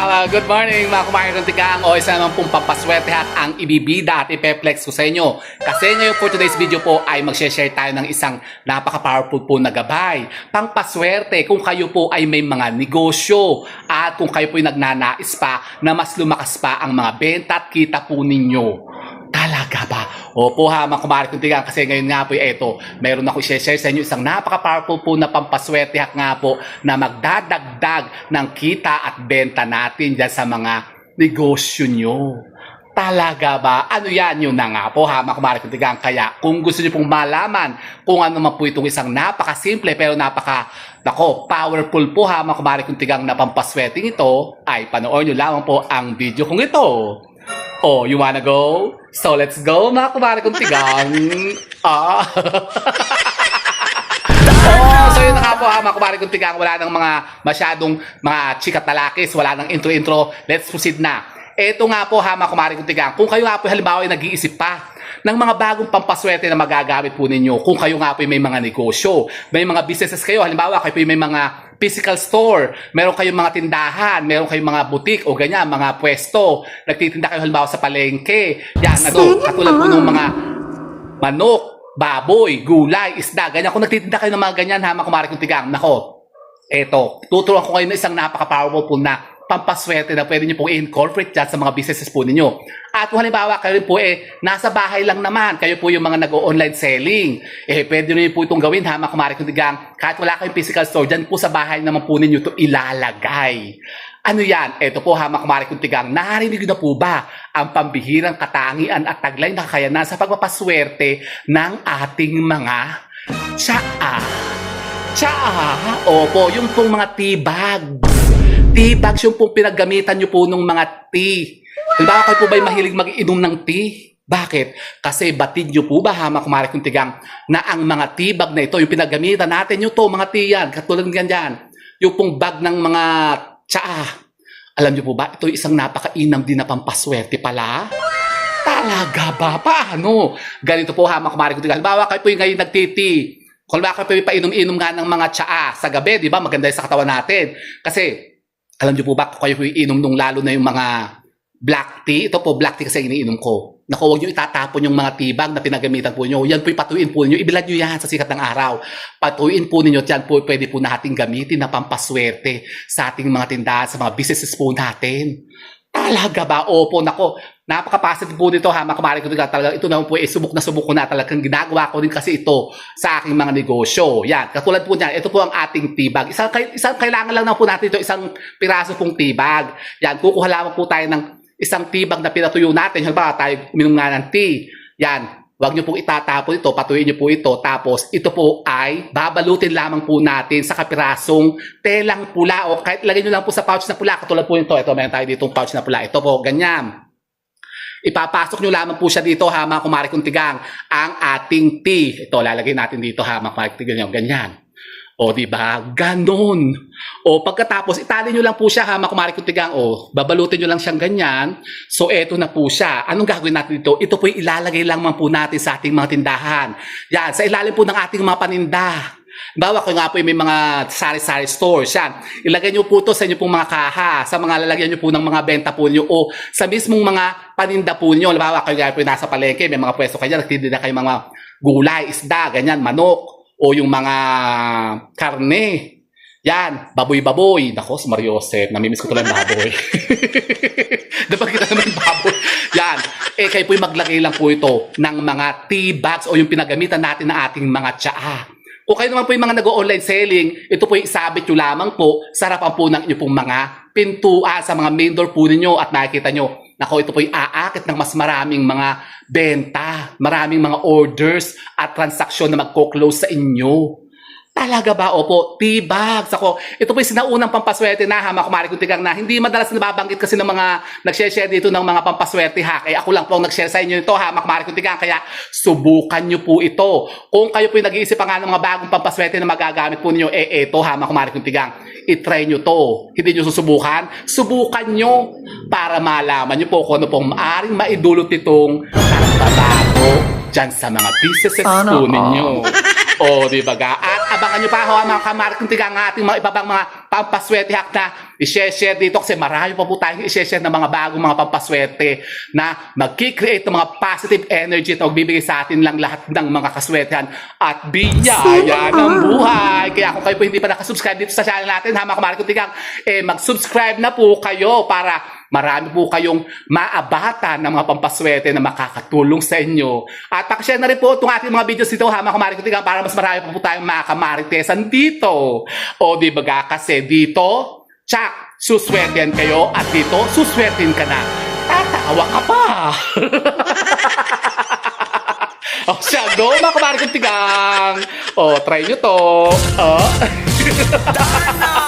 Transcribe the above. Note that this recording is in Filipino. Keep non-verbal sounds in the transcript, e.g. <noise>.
Ah, good morning mga kumain ng tigang o isa naman pong pampaswerte at ang ibibida at ipeplex ko sa inyo. Kasi ngayon for today's video po ay mag-share tayo ng isang napaka-powerful po na gabay. Pangpaswerte kung kayo po ay may mga negosyo at kung kayo po ay nagnanais pa na mas lumakas pa ang mga benta at kita po ninyo. Talaga ba? Opo ha, mga kumari kong tigang kasi ngayon nga po eto, meron ako i-share sa inyo isang napaka-powerful po na pampaswerte hak nga po na magdadagdag ng kita at benta natin dyan sa mga negosyo nyo. Talaga ba? Ano yan? Yun na nga po ha, mga kumari kong tigang. Kaya kung gusto nyo pong malaman kung ano man po itong isang napaka-simple pero napaka Nako, powerful po ha mga kumari kong tigang na pampaswerteng ito ay panoorin nyo lamang po ang video kong ito. Oh, you wanna go? So let's go, mga kumari kong tigang. ah. oh, so yun na nga po ha, mga kumari kong tigang. Wala nang mga masyadong mga chikat na lakis. Wala nang intro-intro. Let's proceed na. Ito nga po ha, mga kumari kong tigang. Kung kayo nga po halimbawa ay nag-iisip pa ng mga bagong pampaswerte na magagamit po ninyo kung kayo nga po ay may mga negosyo, may mga businesses kayo, halimbawa kayo po ay may mga physical store, meron kayong mga tindahan, meron kayong mga butik o ganyan, mga pwesto, nagtitinda kayo halimbawa sa palengke, yan, ano, katulad po ng mga manok, baboy, gulay, isda, ganyan. Kung nagtitinda kayo ng mga ganyan, ha, mga kumari kong tigang, nako, eto, tuturuan ko kayo ng isang napaka-powerful po na pampaswerte na pwede nyo pong i-incorporate dyan sa mga businesses po ninyo. At kung halimbawa kayo rin po eh, nasa bahay lang naman, kayo po yung mga nag-online selling, eh pwede nyo po itong gawin ha, mga kumari kong tigang, kahit wala kayong physical store, dyan po sa bahay naman po ninyo ito ilalagay. Ano yan? Ito po ha, mga kumari kong tigang, narinig na po ba ang pambihirang katangian at taglay na kakayanan sa pagpapaswerte ng ating mga tsaa? Tsaa? Opo, yung pong mga tea bags. Tea bags yung pong pinaggamitan nyo po ng mga tea. Halimbawa kayo po ba'y mahilig mag-inom ng tea? Bakit? Kasi batid nyo po ba, hama kumari kong tigang, na ang mga tea bag na ito, yung pinagamitan natin, yung to, mga tea yan, katulad ng ganyan, yung pong bag ng mga tsaa. Alam nyo po ba, ito isang napakainam din na pampaswerte pala. Talaga ba? Paano? Ganito po, hama kumari kong tigang. Halimbawa kayo po yung ngayon nagtiti. Kung ba kayo yung painom-inom nga ng mga tsaa sa gabi, di ba? Maganda sa katawan natin. Kasi alam niyo po ba, kung kayo po inom nung lalo na yung mga black tea, ito po black tea kasi iniinom ko. Naku, huwag niyo itatapon yung mga tibag na pinagamitan po niyo. Yan po ipatuin po niyo. Ibilad niyo yan sa sikat ng araw. Patuin po ninyo. Yan po pwede po natin gamitin na pampaswerte sa ating mga tindahan, sa mga businesses po natin. Talaga ba? Opo, nako. Napaka-positive po nito ha, mga kumari ko talaga. Ito naman po, eh, subok na subok ko na talagang ginagawa ko rin kasi ito sa aking mga negosyo. Yan, katulad po niyan, ito po ang ating tibag. Isang, isang kailangan lang na po natin ito, isang piraso pong tibag. Yan, kukuha lamang po tayo ng isang tibag na pinatuyo natin. Halimbawa, tayo uminom nga ng tea. Yan, Huwag niyo pong itatapon ito, patuloy niyo po ito. Tapos ito po ay babalutin lamang po natin sa kapirasong telang pula o kahit lagay niyo lang po sa pouch na pula. Katulad po nito. Ito, meron tayo dito pouch na pula. Ito po, ganyan. Ipapasok nyo lamang po siya dito ha mga kumari kong tigang ang ating tea. Ito lalagay natin dito ha mga kumari kong tigang yung ganyan. O di ba? Ganon. O pagkatapos itali nyo lang po siya ha mga kumari kong tigang. O babalutin nyo lang siyang ganyan. So eto na po siya. Anong gagawin natin dito? Ito po ilalagay lang man po natin sa ating mga tindahan. Yan, sa ilalim po ng ating mga paninda. Bawa ko nga po may mga sari-sari stores. Yan. Ilagay nyo po to sa inyo pong mga kaha, sa mga lalagyan nyo po ng mga benta po nyo o sa mismong mga paninda po nyo. Bawa kayo nga po nasa palengke, may mga pwesto kayo, nagtitinda kayo mga gulay, isda, ganyan, manok, o yung mga karne. Yan, baboy-baboy. Nako, si Mario Joseph, namimiss ko tuloy baboy. <laughs> Dapat kita naman baboy. Yan, eh kayo po yung maglagay lang po ito ng mga tea bags o yung pinagamitan natin na ating mga tsaa. Kung kayo naman po yung mga nag-online selling, ito po yung isabit nyo lamang po sa harapan po ng inyong pong mga pintuan sa mga main door po ninyo at nakikita nyo, nako ito po yung aakit ng mas maraming mga benta, maraming mga orders at transaksyon na magko-close sa inyo. Talaga ba? Opo, T-bags. Ako, ito po yung sinaunang pampaswerte na ha, mga kumari tigang na hindi madalas nababanggit kasi ng mga nag-share dito ng mga pampaswerte ha. Kaya ako lang po ang nag-share sa inyo ito ha, mga kumari tigang. Kaya subukan nyo po ito. Kung kayo po yung nag-iisip pa nga ng mga bagong pampaswerte na magagamit po ninyo, eh ito ha, mga kumari tigang. I-try nyo to. Hindi nyo susubukan. Subukan nyo para malaman nyo po kung ano pong maaring maidulot itong pagbabago dyan sa mga businesses po ninyo. O, di ba ga? At abangan nyo pa ho ang mga kamarking tigang ating mga ibabang mga pampaswerte hack na i-share dito kasi marami pa po tayong i-share ng mga bagong mga pampaswerte na magkikreate ng mga positive energy at magbibigay sa atin lang lahat ng mga kaswertehan at biyaya ng buhay. Kaya kung kayo po hindi pa nakasubscribe dito sa channel natin, ha mga kamarking tigang, eh mag-subscribe na po kayo para marami po kayong maabata ng mga pampaswerte na makakatulong sa inyo. At pakishare na rin po itong ating mga videos dito ha mga kamaritesan para mas marami pa po tayong mga kamaritesan dito. O di ba? Kasi dito, tsak, suswertehan kayo at dito, suswertehan ka na. Tatawa ka pa. <laughs> o siya, go mga kamaritesan. O, try nyo to. O. <laughs>